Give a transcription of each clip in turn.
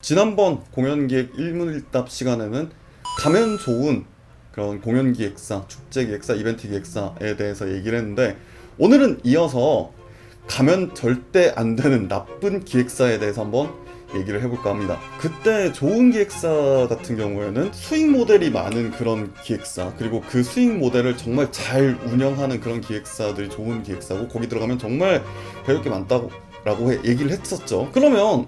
지난번 공연기획 1문일답 시간에는 가면 좋은 그런 공연기획사, 축제기획사, 이벤트기획사에 대해서 얘기를 했는데 오늘은 이어서 가면 절대 안 되는 나쁜 기획사에 대해서 한번 얘기를 해볼까 합니다. 그때 좋은 기획사 같은 경우에는 수익 모델이 많은 그런 기획사 그리고 그 수익 모델을 정말 잘 운영하는 그런 기획사들이 좋은 기획사고 거기 들어가면 정말 배울 게 많다고 라고 해- 얘기를 했었죠. 그러면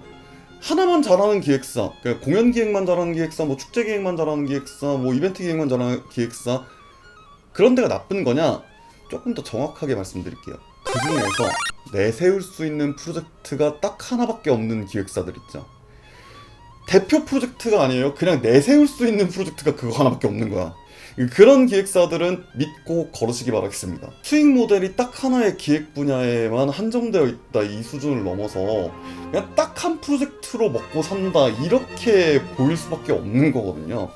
하나만 잘하는 기획사, 그러니까 공연 기획만 잘하는 기획사, 뭐 축제 기획만 잘하는 기획사, 뭐 이벤트 기획만 잘하는 기획사 그런 데가 나쁜 거냐? 조금 더 정확하게 말씀드릴게요. 그 중에서 내세울 수 있는 프로젝트가 딱 하나밖에 없는 기획사들 있죠. 대표 프로젝트가 아니에요. 그냥 내세울 수 있는 프로젝트가 그거 하나밖에 없는 거야. 그런 기획사들은 믿고 걸으시기 바라겠습니다. 수익 모델이 딱 하나의 기획 분야에만 한정되어 있다 이 수준을 넘어서 그냥 딱 한 프로젝트로 먹고 산다 이렇게 보일 수밖에 없는 거거든요.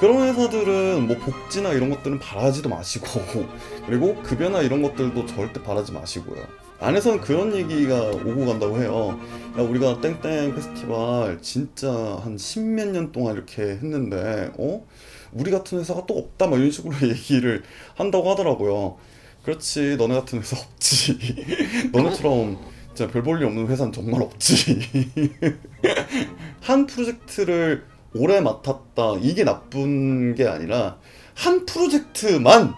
그런 회사들은 뭐 복지나 이런 것들은 바라지도 마시고 그리고 급여나 이런 것들도 절대 바라지 마시고요. 안에서는 그런 얘기가 오고 간다고 해요. 야, 우리가 땡땡 페스티벌 진짜 한 십몇 년 동안 이렇게 했는데, 어? 우리 같은 회사가 또 없다, 막 이런 식으로 얘기를 한다고 하더라고요. 그렇지, 너네 같은 회사 없지. 너네처럼 진짜 별 볼일 없는 회사는 정말 없지. 한 프로젝트를 오래 맡았다. 이게 나쁜 게 아니라, 한 프로젝트만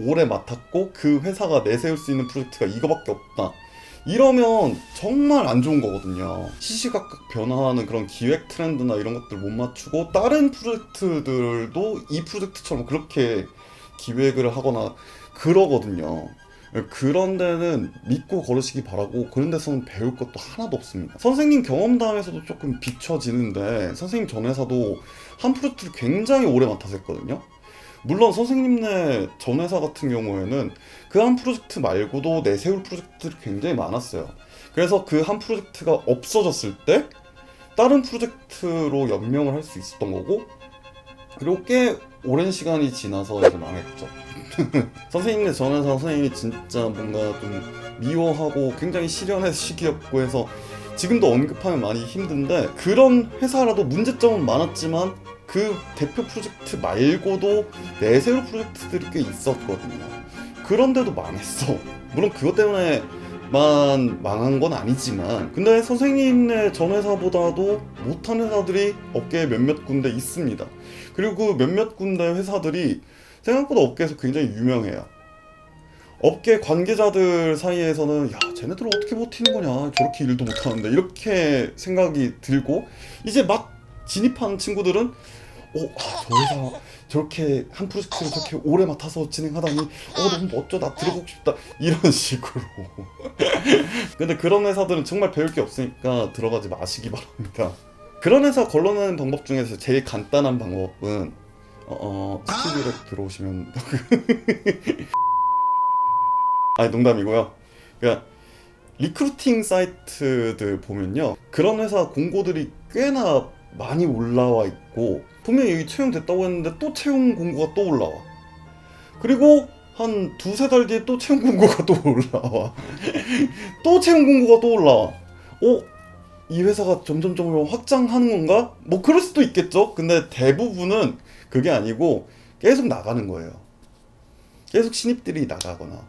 오래 맡았고 그 회사가 내세울 수 있는 프로젝트가 이거밖에 없다. 이러면 정말 안 좋은 거거든요. 시시각각 변화하는 그런 기획 트렌드나 이런 것들 못 맞추고 다른 프로젝트들도 이 프로젝트처럼 그렇게 기획을 하거나 그러거든요. 그런 데는 믿고 걸으시기 바라고 그런 데서는 배울 것도 하나도 없습니다. 선생님 경험담에서도 조금 비춰지는데 선생님 전 회사도 한 프로젝트를 굉장히 오래 맡아서 했거든요. 물론 선생님네 전 회사 같은 경우에는 그 한 프로젝트 말고도 내세울 프로젝트들이 굉장히 많았어요. 그래서 그 한 프로젝트가 없어졌을 때 다른 프로젝트로 연명을 할 수 있었던 거고 그리고 꽤 오랜 시간이 지나서 이제 망했죠. 선생님네 전 회사 선생님이 진짜 뭔가 좀 미워하고 굉장히 시련의 시기였고 해서 지금도 언급하면 많이 힘든데 그런 회사라도 문제점은 많았지만 그 대표 프로젝트 말고도 내세울 프로젝트들이 꽤 있었거든요. 그런데도 망했어. 물론 그것 때문에 만 망한 건 아니지만, 근데 선생님네 전 회사보다도 못한 회사들이 업계에 몇몇 군데 있습니다. 그리고 그 몇몇 군데 회사들이 생각보다 업계에서 굉장히 유명해요. 업계 관계자들 사이에서는 야 쟤네들 어떻게 버티는 거냐? 저렇게 일도 못하는데. 이렇게 생각이 들고 이제 막 진입하는 친구들은 어, 아, 저 회사 저렇게 한 프로젝트를 저렇게 오래 맡아서 진행하다니. 어 너무 멋져. 나 들어가고 싶다. 이런 식으로. 근데 그런 회사들은 정말 배울 게 없으니까 들어가지 마시기 바랍니다. 그런 회사 걸러내는 방법 중에서 제일 간단한 방법은 어, 어 스튜디오에 들어오시면 아니 농담이고요. 그러니까 리크루팅 사이트들 보면요. 그런 회사 공고들이 꽤나 많이 올라와 있고 분명히 여기 채용됐다고 했는데 또 채용 공고가 또 올라와. 그리고 한 두세 달 뒤에 또 채용 공고가 또 올라와. 또 채용 공고가 또 올라와. 어? 이 회사가 점점점 확장하는 건가? 뭐 그럴 수도 있겠죠 근데 대부분은 그게 아니고 계속 나가는 거예요 계속 신입들이 나가거나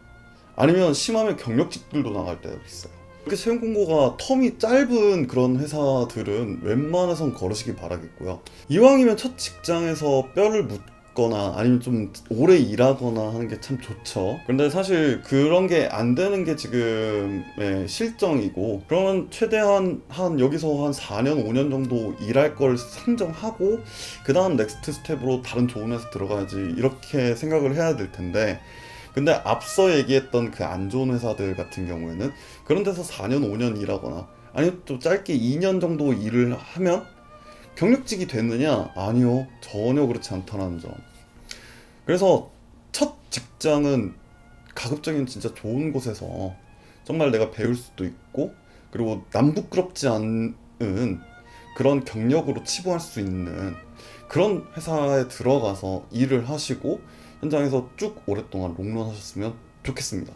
아니면 심하면 경력직들도 나갈 때가 있어요. 이렇게 채용 공고가 텀이 짧은 그런 회사들은 웬만해선 걸으시기 바라겠고요. 이왕이면 첫 직장에서 뼈를 묻 거나 아니면 좀 오래 일하거나 하는 게 참 좋죠. 그런데 사실 그런 게 안 되는 게 지금의 실정이고 그러면 최대한 한 여기서 한 4년 5년 정도 일할 걸 상정하고 그 다음 넥스트 스텝으로 다른 좋은 회사 들어가야지 이렇게 생각을 해야 될 텐데 근데 앞서 얘기했던 그 안 좋은 회사들 같은 경우에는 그런 데서 4년, 5년 일하거나 아니면 또 짧게 2년 정도 일을 하면 경력직이 됐느냐? 아니요. 전혀 그렇지 않다는 점. 그래서 첫 직장은 가급적이면 진짜 좋은 곳에서 정말 내가 배울 수도 있고 그리고 남 부끄럽지 않은 그런 경력으로 치부할 수 있는 그런 회사에 들어가서 일을 하시고 현장에서 쭉 오랫동안 롱런 하셨으면 좋겠습니다.